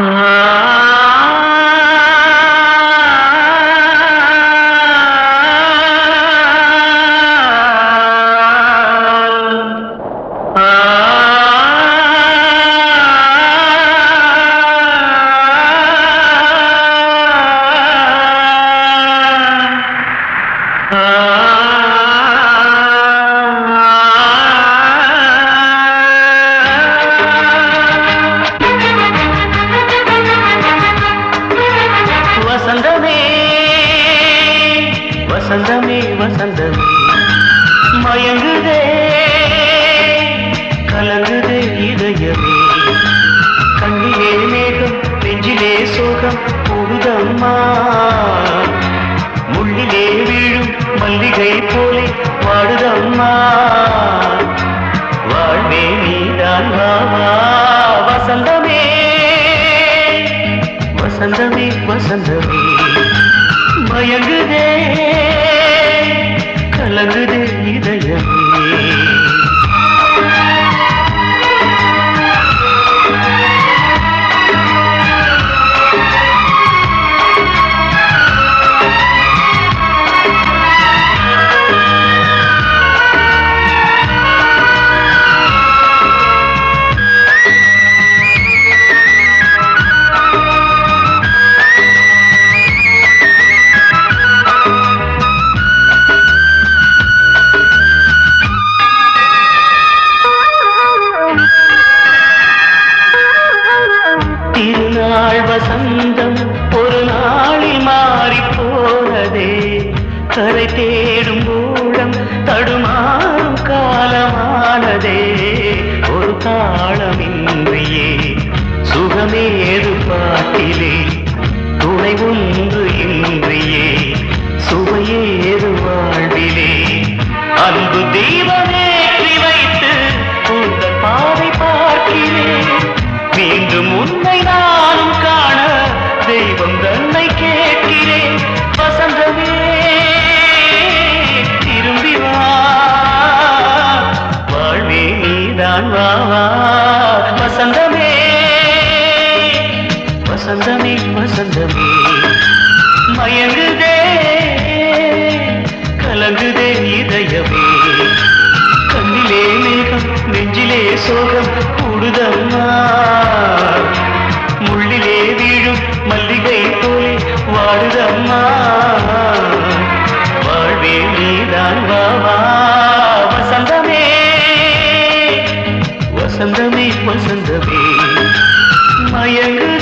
வசந்தமே வசந்தமே வசந்தமே. மயங்குதே கலங்குதே இதயமே. கண்ணிலே மேகம் நெஞ்சிலே சோகம் கூடுதம்மா முள்ளிலே வீழும் மல்லிகை போலே வாடுதம்மா. வாழ்வே நீதான் வாவா வசந்தமே. வசந்தமே வசந்தமே. மயங்குதே கலங்குதே இதயமே. வசந்தம் ஒரு நாளில் மாறி போனதே கரை தேடும் ஊழம் தடுமாறும் காலமானதே. ஒரு காலமின்றியே சுகமேது பாட்டிலே? துணை ஒன்று இன்றியே சுவையேது வாழ்விலே? அன்பு தெய்வமேற்றி வைத்து உங்கள் பாதை பார்க்கிறேன். மீண்டும் உன்னை நானும் கா தெய்வம் தன்னை கேட்கிறேன். வசந்தமே திரும்பி வா. வாழ்வே நீதான் வா வசந்தமே வசந்தமே வசந்தமே. மயங்குதே கலங்குதே இதயமே. கண்ணிலே மேகம் நெஞ்சிலே சோகம் கூடுதல் வாழ்வே நீதான் வா வசந்தமே வசந்தமே வசந்தமே. மயங்குதே